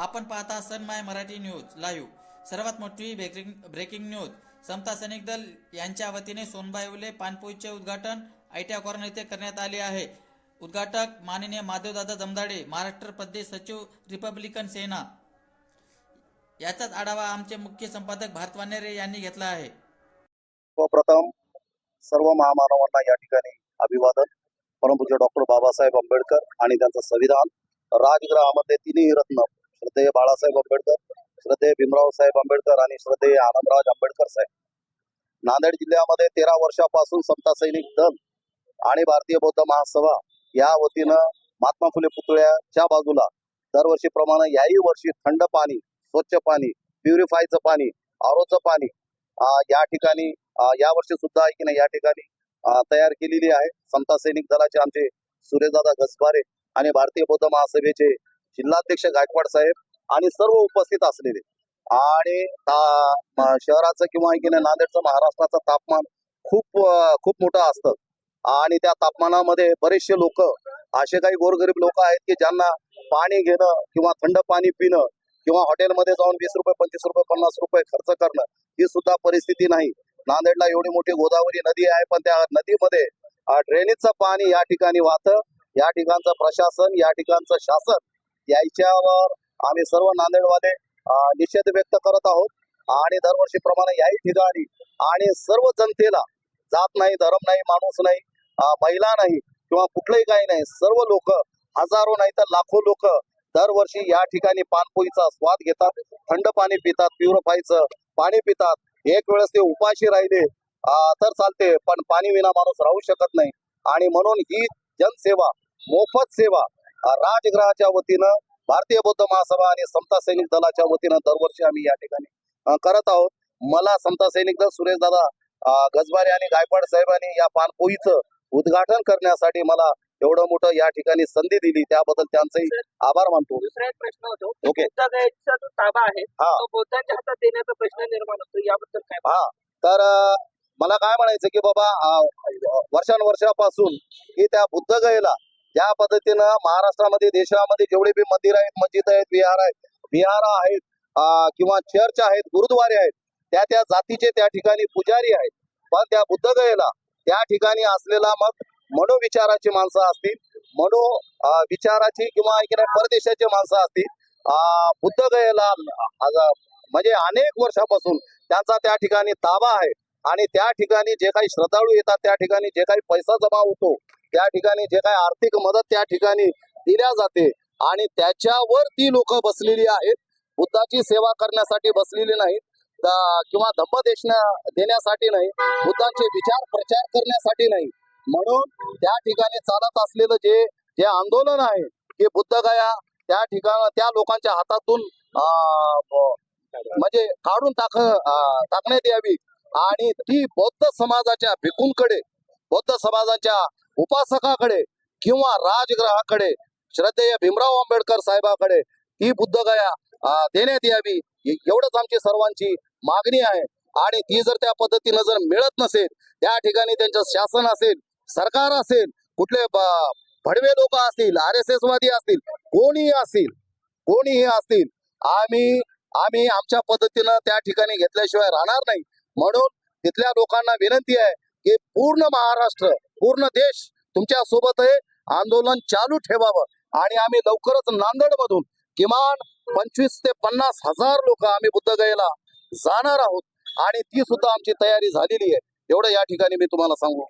आपण पाहता Sun my Marathi news live. सर्वात मोठी ब्रेकिंग ब्रेकिंग न्यूज समता सैनिक दल यांच्या वतीने सोनबाई उले पानपोईचे उद्घाटन आयटीआ कॉर्नर येथे करण्यात आले आहे. उद्घाटक माननीय माधवदादा जमदाडे महाराष्ट्र प्रदेश सचिव रिपब्लिकन सेना. याचाच आढावा आमचे मुख्य संपादक भारत वानेरे यांनी घेतला आहे. सर्वप्रथम सर्व महामानवांना या ठिकाणी अभिवादन. परंतु डॉक्टर बाबासाहेब आंबेडकर आणि त्यांचं संविधान राजगृहामध्ये तिन्ही रत्न श्रद्धेय बाळासाहेब आंबेडकर श्रद्धेय भीमराव साहेब आंबेडकर आणि श्रद्धेय आनंदराज आंबेडकर साहेब. नांदेड जिल्ह्यामध्ये तेरा वर्षापासून समता सैनिक दल आणि भारतीय बौद्ध महासभा या वतीनं महात्मा फुले पुतळ्याच्या बाजूला दरवर्षीप्रमाणे याही वर्षी थंड पाणी स्वच्छ पाणी प्युरिफायचं पाणी आरोचं पाणी या ठिकाणी या वर्षी सुद्धा आहे की नाही या ठिकाणी तयार केलेली आहे. समता सैनिक दलाचे आमचे सुरेशदादा घसबारे आणि भारतीय बौद्ध महासभेचे जिल्हाध्यक्ष गायकवाड साहेब आणि सर्व उपस्थित असलेले. आणि शहराचं किंवा की नाही नांदेडचं महाराष्ट्राचं तापमान खूप खूप मोठं असतं. आणि त्या तापमानामध्ये बरेचसे लोक असे काही गोरगरीब लोक आहेत की ज्यांना पाणी घेणं किंवा थंड पाणी पिणं किंवा हॉटेलमध्ये जाऊन वीस रुपये पंचवीस रुपये पन्नास रुपये खर्च करणं ही सुद्धा परिस्थिती नाही. नांदेडला एवढी मोठी गोदावरी नदी आहे पण त्या नदीमध्ये ड्रेनेजचं पाणी या ठिकाणी वाहतं. या ठिकाणचं प्रशासन या ठिकाणचं शासन याच्यावर आम्ही सर्व नांदेडवाले निषेध व्यक्त करत आहोत. आणि दरवर्षीप्रमाणे याही ठिकाणी आणि सर्व जनतेला जात नाही धर्म नाही माणूस नाही महिला नाही किंवा कुठलंही काही नाही सर्व लोक हजारो नाही तर लाखो लोक दरवर्षी या ठिकाणी पानपोईचा स्वाद घेतात थंड पाणी पितात प्युरिफायचं पाणी पितात. एक वेळेस ते उपाशी राहिले तर चालते पण पाणी विना माणूस राहू शकत नाही. आणि म्हणून ही जनसेवा मोफत सेवा राजगृहाच्या वतीनं भारतीय बौद्ध महासभा आणि समता सैनिक दलाच्या वतीनं दरवर्षी आम्ही या ठिकाणी करत आहोत. मला समता सैनिक दल सुरेश दादा गजबारे आणि गायकवाड साहेबांनी या पानपोईचं उद्घाटन करण्यासाठी मला एवढं मोठं या ठिकाणी संधी दिली. त्याबद्दल त्यांचंही आभार मानतो. दुसरा एक प्रश्न होतो. ओके. बुद्धगयाचा जो ताबा आहे हा. तो बौद्धांच्या हातात देण्याचा प्रश्न निर्माण होतो. याबद्दल काय हा. तर मला काय म्हणायचं की बाबा वर्षानुवर्षापासून की त्या बुद्धगयेला ज्या पद्धतीनं महाराष्ट्रामध्ये देशामध्ये जेवढे बी मंदिर आहेत मस्जिद आहेत विहार आहेत विहार आहेत किंवा चर्च आहेत गुरुद्वारे आहेत त्या त्या जातीचे त्या ठिकाणी पुजारी आहेत. पण त्या बुद्धगयेला त्या ठिकाणी असलेला मग मनोविचाराची माणसं असतील मनो अं, विचाराची किंवा परदेशाची माणसं असतील बुद्धगयेला म्हणजे अनेक वर्षापासून त्यांचा त्या ठिकाणी ताबा आहे. आणि त्या ठिकाणी जे काही श्रद्धाळू येतात त्या ठिकाणी जे काही पैसा जमा होतो त्या ठिकाणी जे काही आर्थिक मदत त्या ठिकाणी दिल्या जाते आणि त्याच्यावर ती लोक बसलेली आहेत. बुद्धाची सेवा करण्यासाठी बसलेली नाहीत. किंवा धम्म देशना देण्यासाठी नाही. बुद्धांचे विचार प्रचार करण्यासाठी नाही. म्हणून त्या ठिकाणी चालत असलेलं जे जे आंदोलन आहे की बुद्धगया त्या ठिकाण त्या लोकांच्या हातातून म्हणजे काढून टाक टाकण्यात यावी. आणि ती बौद्ध समाजाच्या भिकूंकडे बौद्ध समाजाच्या उपासकाकडे किंवा राजगृहाकडे श्रद्धेय भीमराव आंबेडकर साहेबाकडे ती बुद्धगया देण्यात यावी. एवढंच आमची सर्वांची मागणी आहे. आणि ती जर त्या पद्धतीनं जर मिळत नसेल त्या ठिकाणी त्यांचं शासन असेल सरकार असेल कुठले भडवे लोक असतील आर एस एस वादी असतील कोणीही असतील कोणीही असतील आम्ही आम्ही आमच्या पद्धतीनं त्या ठिकाणी घेतल्याशिवाय राहणार नाही. म्हणून तिथल्या लोकांना विनंती आहे की पूर्ण महाराष्ट्र पूर्ण देश तुमच्यासोबत आहे. आंदोलन चालू ठेवावं. आणि आम्ही लवकरच नांदेड मधून किमान पंचवीस ते पन्नास हजार लोक आम्ही बुद्धगयेला जाणार आहोत. आणि ती सुद्धा आमची तयारी झालेली आहे. एवढं या ठिकाणी मी तुम्हाला सांगू.